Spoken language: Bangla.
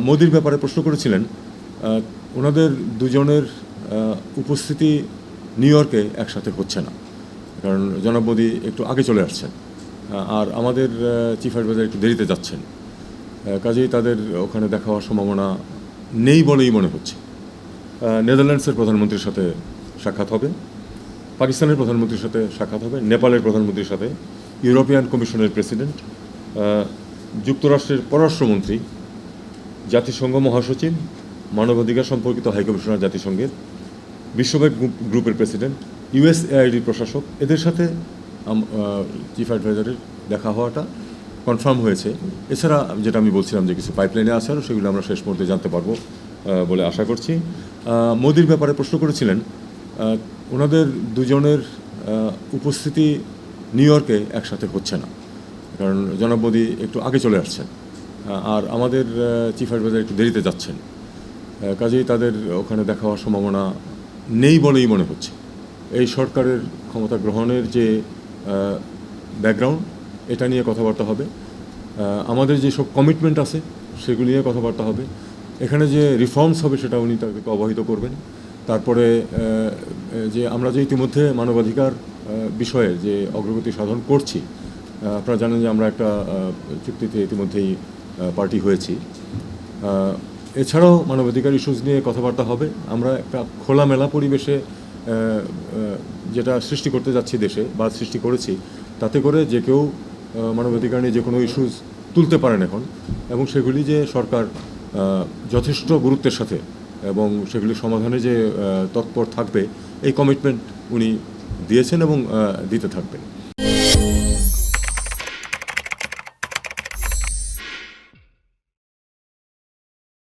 মোদির ব্যাপারে প্রশ্ন করেছিলেন ওনাদের দুজনের উপস্থিতি নিউ ইয়র্কে একসাথে হচ্ছে না। কারণ জনাব মোদি একটু আগে চলে আসছেন আর আমাদের চিফ অ্যাডভাইজার একটু দেরিতে যাচ্ছেন। কাজেই তাদের ওখানে দেখা হওয়ার সম্ভাবনা নেই বলেই মনে হচ্ছে। নেদারল্যান্ডসের প্রধানমন্ত্রীর সাথে সাক্ষাৎ হবে, পাকিস্তানের প্রধানমন্ত্রীর সাথে সাক্ষাৎ হবে, নেপালের প্রধানমন্ত্রীর সাথে, ইউরোপিয়ান কমিশনের প্রেসিডেন্ট যুক্তরাষ্ট্রের পররাষ্ট্রমন্ত্রী জাতিসংঘ মহাসচিব, মানবাধিকার সম্পর্কিত হাইকমিশনার জাতিসংঘের, বিশ্বব্যাংক গ্রুপ- গ্রুপের প্রেসিডেন্ট ইউএসএআইডির প্রশাসক, এদের সাথে চিফ অ্যাডভাইজারের দেখা হওয়াটা কনফার্ম হয়েছে। এছাড়া যেটা আমি বলছিলাম যে কিছু পাইপলাইনে আছে আরও, সেগুলো আমরা শেষ মুহূর্তে জানতে পারব বলে আশা করছি। মোদির ব্যাপারে প্রশ্ন করেছিলেন ওনাদের দুজনের উপস্থিতি নিউ ইয়র্কে একসাথে হচ্ছে না। কারণ জনাব মোদি একটু আগে চলে আসছেন। আর আমাদের চিফ অ্যাডভাইজার একটু দেরিতে যাচ্ছেন। কাজেই তাদের ওখানে দেখা হওয়ার সম্ভাবনা নেই বলেই মনে হচ্ছে। এই সরকারের ক্ষমতা গ্রহণের যে ব্যাকগ্রাউন্ড এটা নিয়ে কথাবার্তা হবে। আমাদের যেসব কমিটমেন্ট আছে, সেগুলি নিয়ে কথাবার্তা হবে। এখানে যে রিফর্মস হবে, সেটা উনি তাদেরকে অবহিত করবেন। তারপরে যে আমরা যে ইতিমধ্যে মানবাধিকার বিষয়ে যে অগ্রগতি সাধন করছি আপনারা জানেন যে আমরা একটা চুক্তিতে ইতিমধ্যেই পার্টি হয়েছি। এছাড়াও মানবাধিকার ইস্যুস নিয়ে কথাবার্তা হবে। আমরা একটা খোলামেলা পরিবেশে যেটা সৃষ্টি করতে যাচ্ছি দেশে বা সৃষ্টি করেছি, তাতে করে যে কেউ মানবাধিকার নিয়ে যে কোনো ইস্যুস তুলতে পারেন এখন এবং সেগুলি যে সরকার যথেষ্ট গুরুত্বের সাথে এবং সেগুলি সমাধানে যে তৎপর থাকবে, এই কমিটমেন্ট উনি দিয়েছেন এবং দিতে থাকবেন।